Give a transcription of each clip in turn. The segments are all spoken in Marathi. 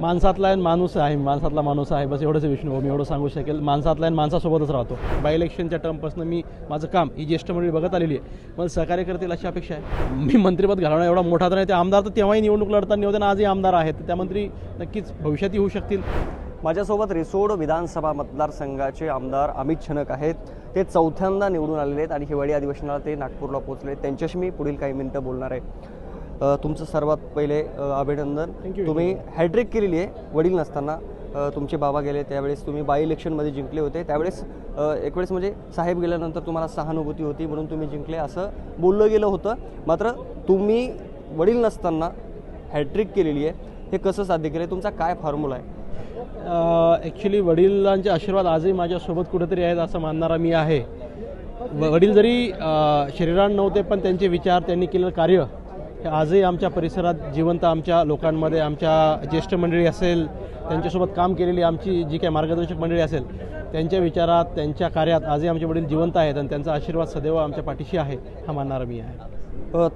माणसातला माणूस आहे माणसातला माणूस आहे. बस एवढंच विष्णू मी एवढं सांगू शकेल. माणसातला आहे माणसासोबतच राहतो. बाय इलेक्शनच्या टर्मपासून मी माझं काम ही ज्येष्ठ मंडळी बघत आलेली आहे. मला सहकार्य करतील अशी अपेक्षा आहे. मी मंत्रिपद घालवणं एवढा मोठा तर नाही. ते आमदार तर तेव्हाही निवडणूक लढताना होते आणि आजही आमदार आहेत. त्या मंत्री नक्कीच भविष्यातही होऊ शकतील. माझ्यासोबत रिसोड विधानसभा मतदारसंघाचे आमदार अमित छनक आहेत. ते चौथ्यांदा निवडून आलेले आहेत आणि हिवाळी अधिवेशनाला ते नागपूरला पोहोचले आहेत. त्यांच्याशी मी पुढील काही मिनिटं बोलणार आहे. तुमचं सर्वात पहिले अभिनंदन. तुम्ही हॅड्रिक केलेली आहे वडील नसताना. तुमचे बाबा गेले त्यावेळेस तुम्ही बाय इलेक्शनमध्ये जिंकले होते. त्यावेळेस एक वेळेस म्हणजे साहेब गेल्यानंतर तुम्हाला सहानुभूती होती म्हणून तुम्ही जिंकले असं बोललं गेलं होतं. मात्र तुम्ही वडील नसताना हॅट्रिक केलेली आहे. हे कसं साध्य केलं? तुमचा काय फॉर्म्युला आहे? ॲक्च्युली वडिलांचे आशीर्वाद आजही माझ्यासोबत कुठेतरी आहेत असं मानणारा मी आहे. वडील जरी शरीरान नव्हते पण त्यांचे विचार त्यांनी केलेलं कार्य आजही आमच्या परिसरात जिवंत आमच्या लोकांमध्ये आमच्या ज्येष्ठ मंडळी असेल त्यांच्यासोबत काम केलेली आमची जी काही मार्गदर्शक मंडळी असेल त्यांच्या विचारात त्यांच्या कार्यात आजही आमचे वडील जिवंत आहेत आणि त्यांचा आशीर्वाद सदैव आमच्या पाठीशी आहे हा मानणारा मी आहे.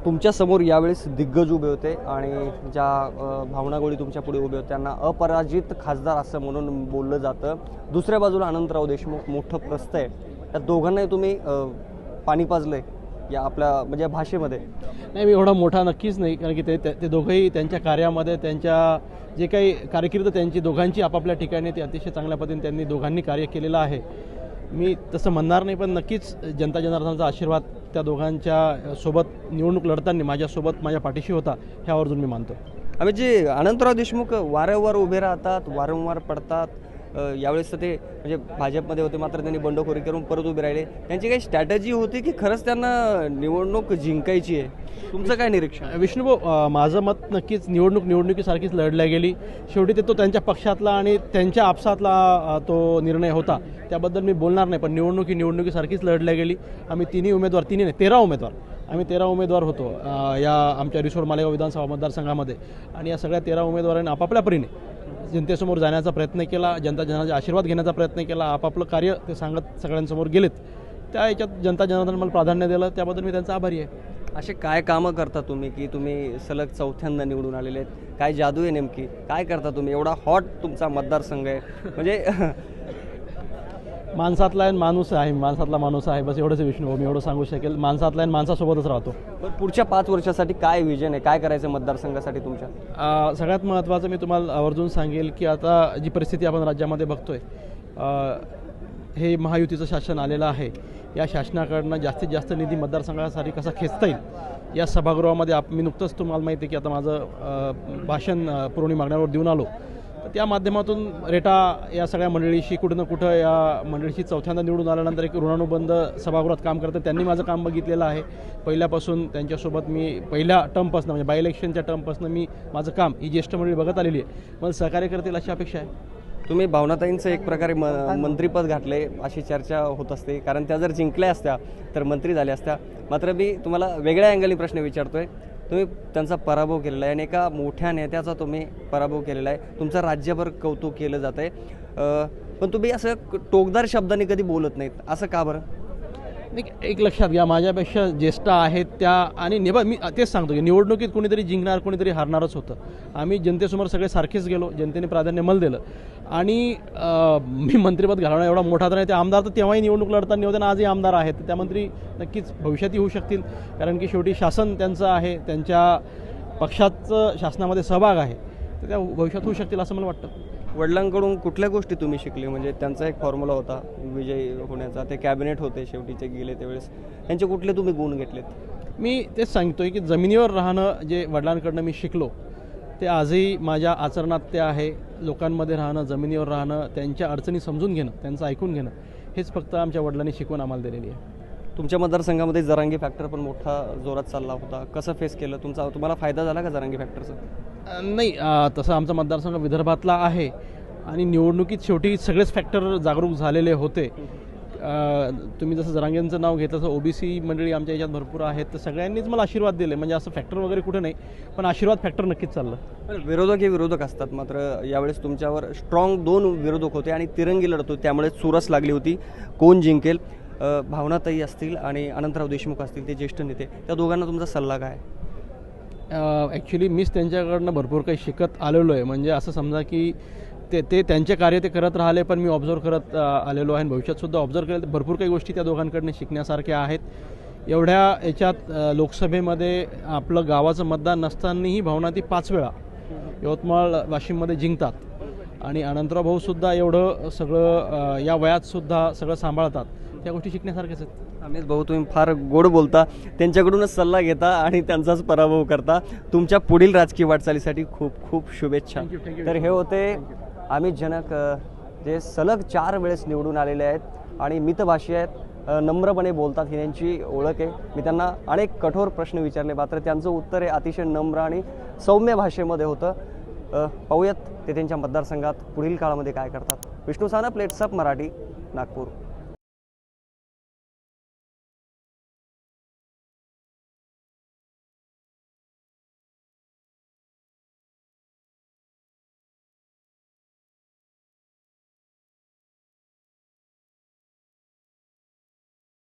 तुमच्यासमोर यावेळेस दिग्गज उभे होते आणि ज्या भावना गोळी तुमच्यापुढे उभे होते त्यांना अपराजित खासदार असं म्हणून बोललं जातं. दुसऱ्या बाजूला अनंतराव देशमुख मोठं प्रस्त आहे. त्या दोघांनाही तुम्ही पाणी पाणी पाजलंय. या आपल्या म्हणजे भाषेमध्ये? नाही मी एवढा मोठा नक्कीच नाही कारण की ते ते दोघंही त्यांच्या कार्यामध्ये त्यांच्या जे काही कारकीर्द त्यांची दोघांची आपापल्या ठिकाणी ते अतिशय चांगल्या पद्धतीने त्यांनी दोघांनी कार्य केलेलं आहे. मी तसं म्हणणार नाही पण नक्कीच जनता जनार्दनाचा आशीर्वाद त्या दोघांच्या सोबत निवडणूक लढताना माझ्यासोबत माझ्या पाठीशी होता ह्या आवर्जून मी मानतो. आम्ही जे अनंतराव देशमुख वारंवार उभे राहतात वारंवार पडतात. यावेळेस तर ते म्हणजे भाजपमध्ये होते मात्र त्यांनी बंडखोरी करून परत उभे राहिले. त्यांची काही स्ट्रॅटजी होती की खरंच त्यांना निवडणूक जिंकायची आहे? तुमचं काय निरीक्षण? विष्णुभाऊ माझं मत नक्कीच निवडणूक निवडणुकीसारखीच लढल्या गेली. शेवटी ते तो त्यांच्या पक्षातला आणि त्यांच्या आपसातला तो निर्णय होता. त्याबद्दल मी बोलणार नाही पण निवडणूक ही निवडणुकीसारखीच लढल्या गेली. आम्ही तिन्ही उमेदवार तिन्ही नाही तेरा उमेदवार आम्ही तेरा उमेदवार होतो या आमच्या रिसोड मालेगाव विधानसभा मतदारसंघामध्ये. आणि या सगळ्या तेरा उमेदवारांनी आपापल्या परीने जनतेसमोर जाण्याचा प्रयत्न केला जनता जनाचा आशीर्वाद घेण्याचा प्रयत्न केला आपापलं कार्य ते सांगत सगळ्यांसमोर गेलेत. त्या याच्यात जनता जनार्दन मला प्राधान्य दिलं त्याबद्दल मी त्यांचा आभारी आहे. असे काय कामं करता तुम्ही की तुम्ही सलग चौथ्यांदा निवडून आलेले आहेत? काय जादू आहे नेमकी? काय करता तुम्ही? एवढा हॉट तुमचा मतदारसंघ आहे. म्हणजे माणसातला माणूस आहे माणसातला माणूस आहे. बस एवढंच विष्णू मी एवढं सांगू शकेल. माणसातला माणसासोबतच राहतो. पण पुढच्या पाच वर्षासाठी काय विजन आहे? काय करायचं मतदारसंघासाठी तुमच्या? सगळ्यात महत्त्वाचं मी तुम्हाला आवर्जून सांगेल की आता जी परिस्थिती आपण राज्यामध्ये बघतोय हे महायुतीचं शासन आलेलं आहे. या शासनाकडनं जास्तीत जास्त निधी मतदारसंघासाठी कसा खेचता येईल या सभागृहामध्ये आप मी नुकतंच तुम्हाला माहिती आहे की आता माझं भाषण पुरवणी मागण्यावर देऊन आलो. त्या माध्यमातून रेटा या सगळ्या मंडळीशी कुठं ना कुठं या मंडळीशी चौथ्यांदा निवडून आल्यानंतर एक ऋणानुबंध सभागृहात काम करतं त्यांनी माझं काम बघितलेलं आहे. पहिल्यापासून त्यांच्यासोबत मी पहिल्या टर्मपासून म्हणजे बाय इलेक्शनच्या टर्मपासून मी माझं काम ही ज्येष्ठ मंडळी बघत आलेली आहे. मला सहकार्य करतील अशी अपेक्षा आहे. तुम्ही भावनाताईंचं एक प्रकारे म मंत्रीपद घातले अशी चर्चा होत असते. कारण त्या जर जिंकल्या असत्या तर मंत्री झाल्या असत्या. मात्र मी तुम्हाला वेगळ्या अँगलनी प्रश्न विचारतोय. तुम्ही त्यांचा पराभव केलेला आहे आणि एका मोठ्या नेत्याचा तुम्ही पराभव केलेला आहे. तुमचं राज्यभर कौतुक केलं जात आहे पण तुम्ही असं टोकदार शब्दाने कधी बोलत नाहीत. असं का बरं? नाही एक लक्षात घ्या माझ्यापेक्षा ज्येष्ठ आहेत त्या आणि निबा मी तेच सांगतो की निवडणुकीत कोणीतरी जिंकणार कोणीतरी हारणारच होतं. आम्ही जनतेसमोर सगळे सारखेच गेलो जनतेने प्राधान्य मल दिलं. आणि मी मंत्रिपद घालवणं एवढा मोठा तर नाही ते आमदार तर तेव्हाही निवडणूक लढताना होते आणि आजही आमदार आहेत. त्या मंत्री नक्कीच भविष्यातही होऊ शकतील कारण की शेवटी शासन त्यांचं आहे त्यांच्या पक्षाचं शासनामध्ये सहभाग आहे. तर त्या भविष्यात होऊ शकतील असं मला वाटतं. वडिलांकडून कुठल्या गोष्टी तुम्ही शिकले? म्हणजे त्यांचा एक फॉर्म्युला होता विजय होण्याचा. ते कॅबिनेट होते शेवटीचे गेले त्यावेळेस. त्यांचे कुठले तुम्ही गुण घेतलेत? मी तेच सांगतोय की जमिनीवर राहणं जे वडिलांकडनं मी शिकलो ते आजही माझ्या आचरणात ते आहे. लोकांमध्ये राहणं जमिनीवर राहणं त्यांच्या अडचणी समजून घेणं त्यांचं ऐकून घेणं हेच फक्त आमच्या वडिलांनी शिकवून आम्हाला दिलेली आहे. तुमच्या मतदारसंघामध्ये जरांगी फॅक्टर पण मोठा जोरात चालला होता. कसं फेस केलं? तुमचा तुम्हाला फायदा झाला का जरांगी फॅक्टरचा नाही तसं आमचा मतदारसंघ विदर्भातला आहे आणि निवडणुकीत शेवटी सगळेच फॅक्टर जागरूक झालेले होते. तुम्ही जसं जरांगेंचं नाव घेतलं तसं ओबीसी मंडळी आमच्या याच्यात भरपूर आहेत. तर सगळ्यांनीच मला आशीर्वाद दिले. म्हणजे असं फॅक्टर वगैरे कुठे नाही पण आशीर्वाद फॅक्टर नक्कीच चाललं. विरोधक हे विरोधक असतात मात्र यावेळेस तुमच्यावर स्ट्रॉंग दोन विरोधक होते आणि तिरंगी लढत होती. त्यामुळे चुरस लागली होती. कोण जिंकेल? भावनाताई असतील आणि अनंतराव देशमुख असतील ते ज्येष्ठ नेते त्या दोघांना तुमचा सल्ला काय? ॲक्च्युली मीच त्यांच्याकडनं भरपूर काही शिकत आलेलो आहे. म्हणजे असं समजा की ते ते त्यांचे कार्य ते करत राहिले पण मी ऑब्झर्व करत आलेलो आहे. आणि भविष्यातसुद्धा ऑब्झर्व केलं तर भरपूर काही गोष्टी त्या दोघांकडनं शिकण्यासारख्या आहेत. एवढ्या याच्यात लोकसभेमध्ये आपलं गावाचं मतदान नसतानाही भावना ती पाच वेळा यवतमाळ वाशिममध्ये जिंकतात. आणि अनंतराव भाऊसुद्धा एवढं सगळं या वयातसुद्धा सगळं सांभाळतात. त्या गोष्टी शिकण्यासारख्याच आहेत. अमित भाऊ तुम्ही फार गोड बोलता. त्यांच्याकडूनच सल्ला घेता आणि त्यांचाच पराभव करता. तुमच्या पुढील राजकीय वाटचालीसाठी खूप खूप शुभेच्छा. तर हे होते अमित जनक जे सलग चार वेळेस निवडून आलेले आहेत आणि मितभाषी आहेत नम्रपणे बोलतात. ही त्यांची ओळख आहे. मी त्यांना अनेक कठोर प्रश्न विचारले. मात्र त्यांचं उत्तर हे अतिशय नम्र आणि सौम्य भाषेमध्ये होतं. पाहूयात ते त्यांच्या मतदारसंघात पुढील काळामध्ये काय करतात. विष्णू साना प्लेट्सअप मराठी नागपूर.